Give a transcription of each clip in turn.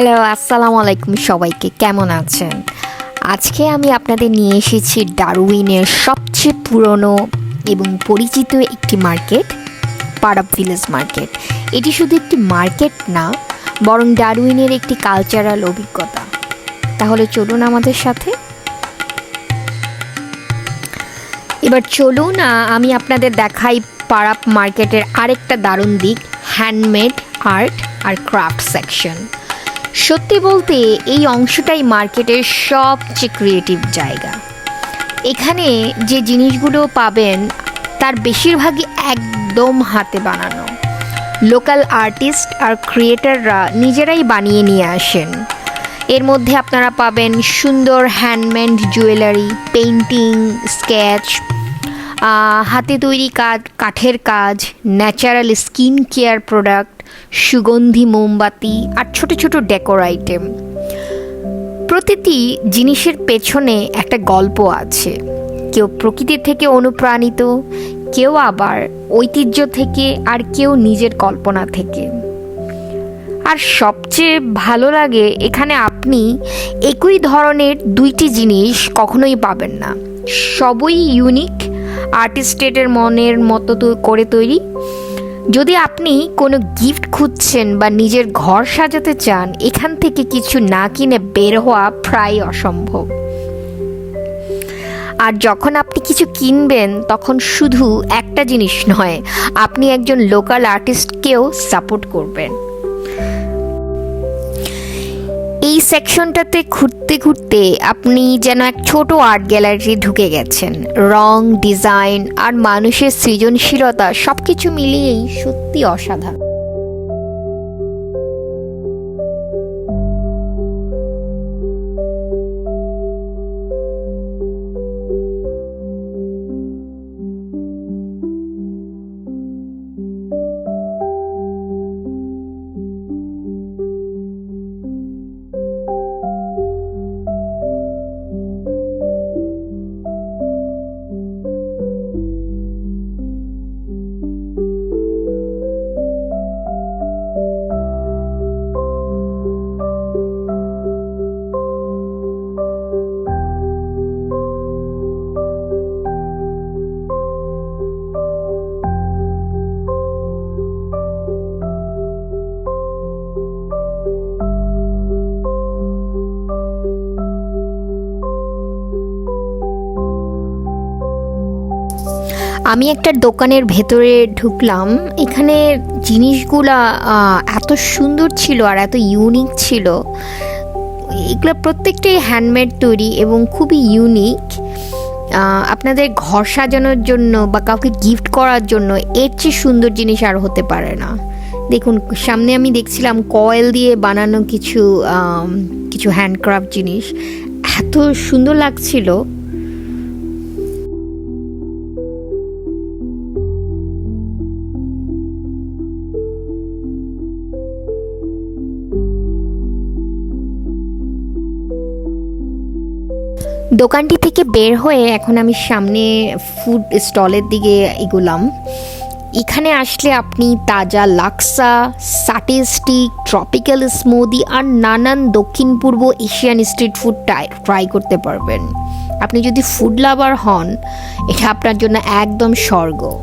Hello, আসসালামু আলাইকুম সবাইকে, কেমন আছেন? আজকে আমি আপনাদের নিয়ে এসেছি ডারউইনের সবচেয়ে পুরনো এবং পরিচিত একটি মার্কেট পাড়াপ ভিলেজ মার্কেট। এটি শুধু একটি মার্কেট না, বরং ডারউইনের একটি কালচারাল অভিজ্ঞতা। তাহলে চলুন আমাদের সাথে। এবার চলুন আমি আপনাদের দেখাই পাড়াপ মার্কেটের আরেকটা দারুণ দিক হ্যান্ডমেড আর্ট আর ক্রাফট সেকশন সত্যি বলতে, এই অংশটাই মার্কেটের সবচেয়ে ক্রিয়েটিভ জায়গা। এখানে যে জিনিসগুলো পাবেন, তার বেশিরভাগই একদম হাতে বানানো। লোকাল আর্টিস্ট আর ক্রিয়েটাররা নিজেরাই বানিয়ে নিয়ে আসেন। এর মধ্যে আপনারা পাবেন সুন্দর হ্যান্ডমেড জুয়েলারি পেইন্টিং স্কেচ হাতে তৈরি কাজ, কাঠের কাজ ন্যাচারাল স্কিন কেয়ার প্রোডাক্ট সুগন্ধি, মোমবাতি আর ছোট ছোট ডেকোর আইটেম। প্রতিটি জিনিসের পেছনে একটা গল্প আছে। কেউ প্রকৃতি থেকে অনুপ্রাণিত, কেউ আবার ঐতিহ্য থেকে আর কেউ নিজের কল্পনা থেকে। আর সবচেয়ে ভালো লাগে এখানে আপনি একই ধরনের দুইটি জিনিস কখনোই পাবেন না। সবই ইউনিক আর্টিস্টেটের মনের মতো করে তৈরি। যদি আপনি কোনো গিফট খুঁজছেন বা নিজের ঘর সাজাতে চান, এখান থেকে কিছু না কিনে বের হওয়া প্রায় অসম্ভব। আর যখন আপনি কিছু কিনবেন, তখন শুধু একটা জিনিস নয়, আপনি একজন লোকাল আর্টিস্টকেও সাপোর্ট করবেন। এই সেকশনটাতে ঘুরতে ঘুরতে আপনি যেন এক ছোট আর্ট গ্যালারি ঢুকে গেছেন। রং ডিজাইন আর মানুষের সৃজনশীলতা সব কিছু মিলিয়েই সত্যি অসাধারণ। আমি একটা দোকানের ভেতরে ঢুকলাম। এখানে জিনিসগুলা এত সুন্দর ছিল আর এত ইউনিক ছিল। এগুলো প্রত্যেকটাই হ্যান্ডমেড তৈরি এবং খুবই ইউনিক আপনাদের ঘর সাজানোর জন্য বা কাউকে গিফট করার জন্য এর চেয়ে সুন্দর জিনিস আর হতে পারে না। দেখুন, সামনে আমি দেখছিলাম কয়েল দিয়ে বানানো কিছু কিছু হ্যান্ডক্রাফট জিনিস। এত সুন্দর লাগছিল। দোকানটি থেকে বের হয়ে এখন আমি সামনে ফুড স্টলের দিকে এগোলাম। এখানে আসলে আপনি তাজা লাক্সা সাটে ট্রপিক্যাল স্মুদি আর নানান দক্ষিণ পূর্ব এশিয়ান স্ট্রিট ফুড ট্রাই করতে পারবেন। আপনি যদি ফুড লাভার হন, এটা আপনার জন্য একদম স্বর্গ।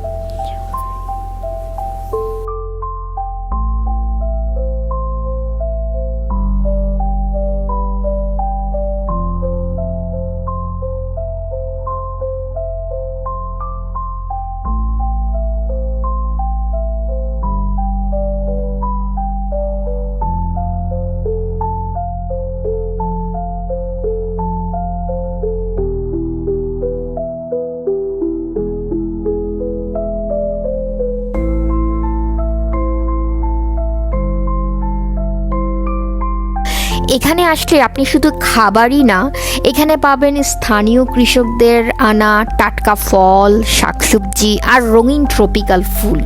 এখানে আসলে আপনি শুধু খাবারই না, এখানে পাবেন স্থানীয় কৃষকদের আনা টাটকা ফল, শাকসবজি আর রঙিন ট্রপিক্যাল ফুল।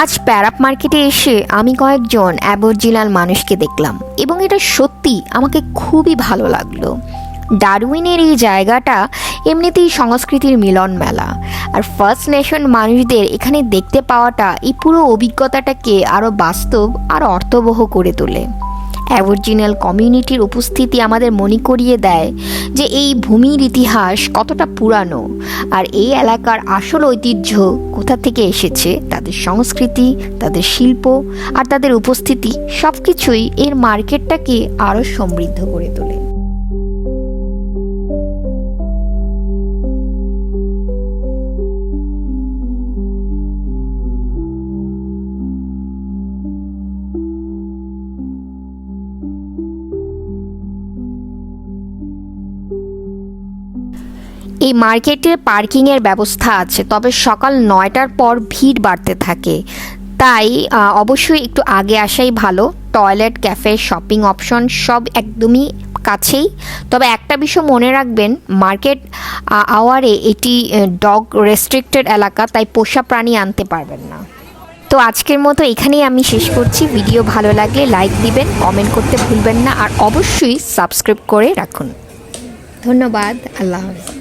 আজ প্যারাপ মার্কেটে এসে আমি কয়েকজন অ্যাবরজিনাল মানুষকে দেখলাম এবং এটা সত্যি আমাকে খুবই ভালো লাগল। ডারউইনের এই জায়গাটা এমনিতেই সংস্কৃতির মিলন মেলা আর ফার্স্ট নেশন মানুষদের এখানে দেখতে পাওয়াটা, এই পুরো অভিজ্ঞতাটাকে আরও বাস্তব, আর অর্থবহ করে তোলে। অ্যাবরিজিনাল কমিউনিটির উপস্থিতি আমাদের মনে করিয়ে দেয় যে এই ভূমির ইতিহাস কতটা পুরানো, আর এই এলাকার আসল ঐতিহ্য কোথা থেকে এসেছে, তাদের সংস্কৃতি, তাদের শিল্প, আর তাদের উপস্থিতি সব কিছুই এর মার্কেটটাকে আরও সমৃদ্ধ করে তোলে। এই মার্কেটে পার্কিংয়ের ব্যবস্থা আছে, তবে সকাল নয়টার পর ভিড় বাড়তে থাকে। তাই অবশ্যই একটু আগে আসাই ভালো। টয়লেট, ক্যাফে, শপিং অপশন সব একদমই কাছেই। তবে একটা বিষয় মনে রাখবেন, মার্কেট আওয়ারে এটি ডগ রেস্ট্রিক্টেড এলাকা, তাই পোষা প্রাণী আনতে পারবেন না। তো আজকের মতো এখানেই আমি শেষ করছি। ভিডিও ভালো লাগলে লাইক দিবেন, কমেন্ট করতে ভুলবেন না, আর অবশ্যই সাবস্ক্রাইব করে রাখুন। ধন্যবাদ, আল্লাহ হাফেজ।